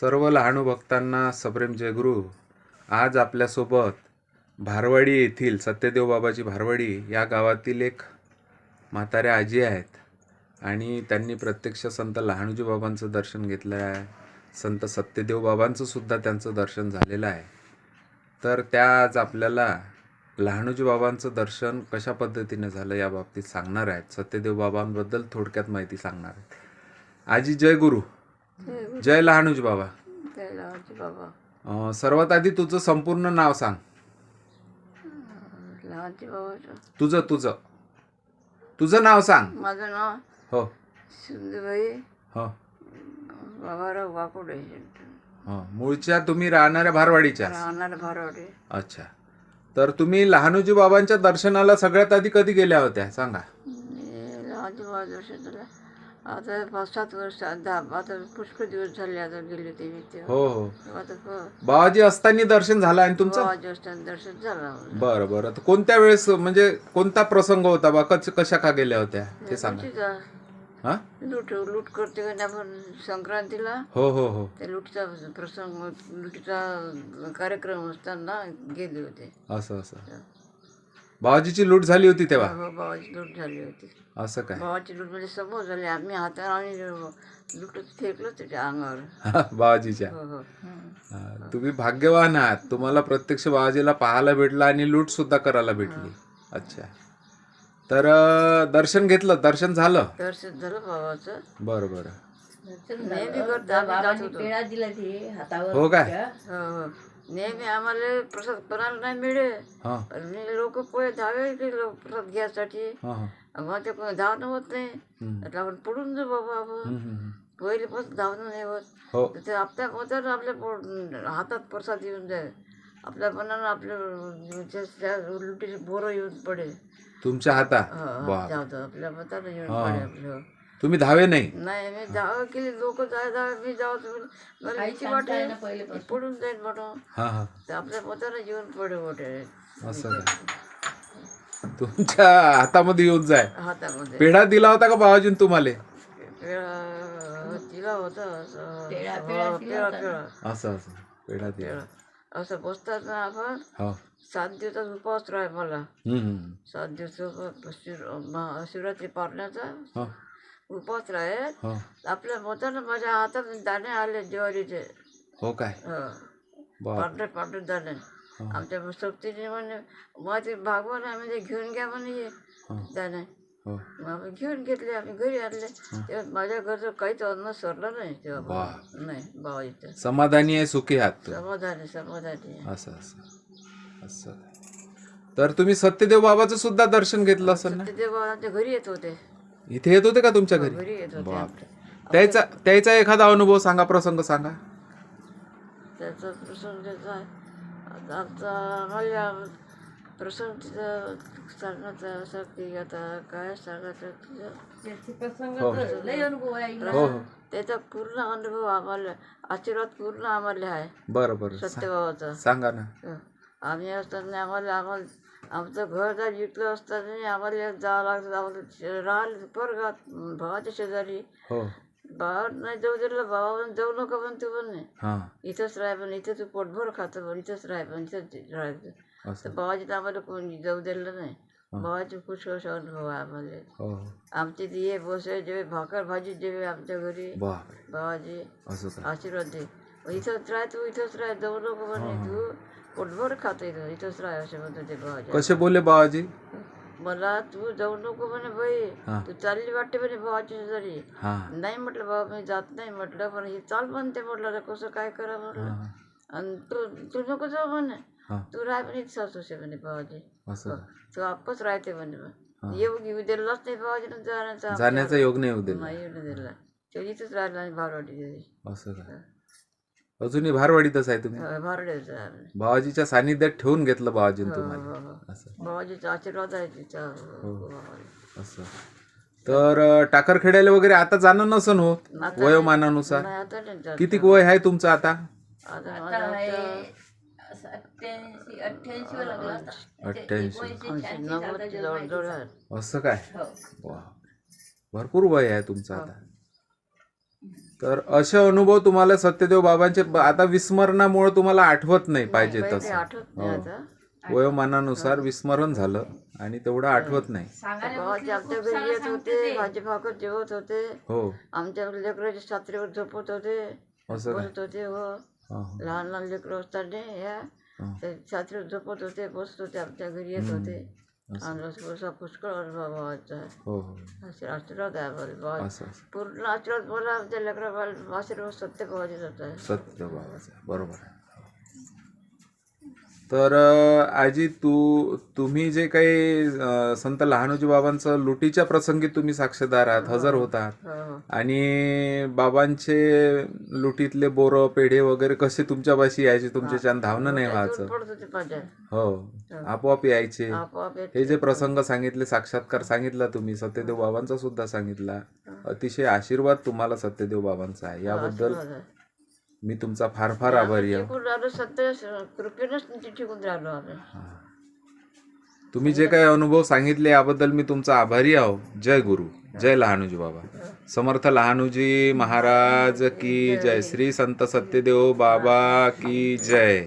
सर्व लहानू भक्तांना सप्रेम जयगुरु. आज आपल्यासोबत भारवाडी येथील सत्यदेव बाबाची भारवाडी या गावातील एक म्हाताऱ्या आजी आहेत आणि त्यांनी प्रत्यक्ष संत लहानूजी बाबांचं दर्शन घेतलं आहे. संत सत्यदेव बाबांचं सुद्धा त्यांचं दर्शन झालेलं आहे. तर त्या आज आपल्याला लहानूजी बाबांचं दर्शन कशा पद्धतीने झालं या बाबतीत सांगणार आहेत. सत्यदेव बाबांबद्दल थोडक्यात माहिती सांगणार आहेत. आजी जय गुरु जय लहानूजी बाबा. कैलावजी बाबा. अं, सर्वात आधी तुझं संपूर्ण नाव सांग. लहानजी तुझं तुझं. तुझं नाव सांग. माझं नाव हो. सिंधुबाई. हो. बाबाराव वाकोडे हो. मूळच्या तुम्ही राहणाऱ्या भारवाडीच्या. राहणार भारवडे. अच्छा. तर तुम्ही लहानूजी बाबांच्या दर्शनाला सगळ्यात आधी कधी गेल्या होत्या? सांगा. मी लहानजी बाबा दर्शन आता पाच सात वर्ष दहा आता पुष्कळ दिवस झाले आता गेले ते मी तेव्हा. हो हो. आता बाबाजी असताना दर्शन झालं आणि तुमचं? असताना दर्शन झालं. बरं बरं. तर कोणत्या वेळेस म्हणजे कोणता प्रसंग होता बा? कच कशा का गेल्या होत्या? ते सांगा. लुटीचा. हा? लूट लूट करते का नाही आपण संक्रांतीला? हो हो हो. त्या लुटीचा प्रसंग लुटीचा कार्यक्रम असताना गेले होते. असं असं. बाबाजीची लूट झाली होती तेव्हा. बाबाची लूट झाली होती. असं काय? बाबाची लूट म्हणजे समोर झाली. आम्ही हाताने आणि लुटच फेकलं त्याच्या अंगावर. बाबाजीच्या हो हो. हा, तुम्ही भाग्यवान आहात. तुम्हाला प्रत्यक्ष बाबाजीला पाहायला भेटलं आणि लूट सुद्धा करायला भेटली. अच्छा. तर अं, दर्शन घेतलं. दर्शन झालं? दर्शन झालं बाबाचं बरं बरं करतो. आम्ही जात होतो हातावर हो काय? हो हो. नेहमी आम्हाला प्रसाद कोणाला नाही मिळे हा. लोक पोहे धावे प्रसाद घ्यायसाठी. हा हा. मग ते कोण धावणं होत नाही. आता आपण पडून जाऊ बाबा आपण. हम्म, हम्म. पहिलेपासून धावणं नाही होत. हो. तर ते आपल्या होत्या आपल्या हातात प्रसाद येऊन जाईल. आपल्या मनानं आपल्या लुटीचे बोरं येऊन पडेल. तुमच्या हाता हा, वा जाऊ आपल्या मतानं येऊन हा. पडेल आपलं. तुम्ही धावे नाही. नाही मी जावं केली लोक जाय जाय मी जावं तुम्ही मला भीती वाटेल मी पडून जाईल म्हणून. हा हा. तर आपल्या मतानं येऊन पडे मोठे. असं काय तुमच्या हातामध्ये येऊन जाय. हातामध्ये. पेढा दिला होता का बाबाजीन तुम्हाला? होता असं. पेढा, हो, पेढा दिला होता. पेढा. असं असं. पेढा दिला. असं बसतात ना आपण हो. सात दिवसाचा उपवास राह मला. सात दिवस शिवरात्री पारण्याचा उपवास राहे हो. आपल्या मतानं माझ्या हातात दाणे आले ज्वारीचे. हो काय? हं. बाप पांढरे पांढरे दाणे. आमच्या सोबतीने म्हणे मग ते भागवान आम्ही ते घेऊन घ्या म्हणे हे दाणे. हो. मग आम्ही घेऊन घेतले आम्ही घरी आणले. तेव्हा माझ्या घरचं काहीच अन्न सरलं नाही तेव्हा. बाबा- नाही बाबाजीचं समाधानी आहे सुखी आहात. समाधानी समाधानी असं असं. असं. तर तुम्ही सत्यदेव बाबाचं सुद्धा दर्शन घेतलं असेल ना? ते आमच्या घरी येत होते. इथे येत होते का तुमच्या घरी? घरी येत होते बापरे. त्याचा त्याचा एखादा अनुभव सांगा प्रसंग सांगा. त्याचा प्रसंग त्याचा आहे. आता आमचा आम्हाला प्रसंग तिथं सांगायचं असं की आता काय सांगायचं तुझं लय अनुभव आहे हो हो. त्याचा पूर्ण अनुभव आम्हाला आशीर्वाद पूर्ण आम्हाला आहे. बरं बरं. सत्यभावाचा सांगा ना. हं. आम्ही असताना आम्हाला आम्हाला आमचं घर जर विकलं असताना आम्हाला जावं लागतं. आम्हाला राहिलं परगात भावाच्या शेजारी. हो. नाही जाऊ दिलं भावा जाऊ नका पण तू पण नाही. इथंच राह पण इथं तू पोटभर खातं पण इथंच राह पण इथंच राहायचं. तर बाबाजी तर आम्हाला कोणी जाऊ दिलं नाही. बाबाचे खुश अनुभव आहे आम्हाला. हो. आमचे ते ये बसे जेवे भाकर भाजी जेवे आमच्या घरी. बाबाजी आशीर्वाद दे. इथंच राह तू इथंच राह जाऊ नको म्हणे तू. पोटभर खातो इथं इथंच राह असे म्हणतो ते कसे बोलले बाबाजी? मला तू जाऊ नको म्हणे बाई. तू चालली वाटते म्हणे बाबाच्या शेजारी हां. नाही म्हटलं बाबा मी जात नाही म्हटलं पण हे चाल म्हणते म्हटलं आता कसं काय करा म्हटलं आणि तू तू नको जाऊ म्हणे. हां. तू राह म्हणे सासू से म्हणे असं काय. तू आपच राहते म्हणे. येऊ घेऊ दिलाच नाही बाबाजी जाण्याचा जाण्याचा योग नाही दिला नाही येऊ दिला तो इथंच राहिला आणि गेली असं काय अजूनही भारवाडीतच आहे तुम्ही. बाबाजीच्या सानिध्यात ठेवून घेतलं बाबाजीन तुम्हाला. हो, हो. असं. बाबाजीचा आशीर्वाद आहे तिचा. असं. तर टाकरखेड्याला वगैरे आता जाणं नसन होत वयोमानानुसार. आता. किती वय आहे तुमचं आता? अठ्ठ्याऐंशी. लागला आहे. असं काय? हो. वा. भरपूर वय आहे तुमचं आता. तर असे अनुभव तुम्हाला सत्यदेव बाबांचे आता विस्मरणामुळे तुम्हाला आठवत नाही पाहिजे तसं. आठवत नाही आता. वयोमानानुसार विस्मरण झालं आणि तेवढं आठवत नाही. आमच्या घरी येत होते भाजी भाकर जेवत होते. हो. आमच्या लेकराच्या छात्रीवर झोपत होते. बसत हो. हा, हा. लहान लहान लेकरं असताना हा. छात्रीवर झोपत होते बसत होते आमच्या घरी येत होते. पुष्कळ अनुभव हो हो. आशीर्वाद आहे आम्हाला बाबा असं असं. पूर्ण आशीर्वाद मला आमच्या लेकरा आशीर्वाद सत्य जात आहे सत्य बाबाचा बरोबर आहे. तर आजी तू तुम्ही जे काही संत लहानोजी बाबांचं लुटीच्या प्रसंगी तुम्ही साक्षीदार आहात हजर होतात हो हो. आणि बाबांचे लुटीतले बोरं पेढे वगैरे कसे तुमच्यापाशी यायचे? तुमच्या छान धावणं नाही व्हायचं. होते हो. आपोआप यायचे. हे जे प्रसंग सांगितले साक्षात्कार सांगितला तुम्ही सत्यदेव बाबांचा सुद्धा सांगितला. अतिशय आशीर्वाद तुम्हाला सत्यदेव बाबांचा आहे. याबद्दल. मी तुमचा फार फार आभारी आहे. टिकून राहिलो सत्य कृपेनच टिकून राहिलो आम्ही. तुम्ही जे काही अनुभव सांगितले याबद्दल मी तुमचा आभारी आहो जय गुरु. जय लहानूजी बाबा. समर्थ लहानूजी महाराज की जय. श्री संत सत्यदेव बाबा की जय.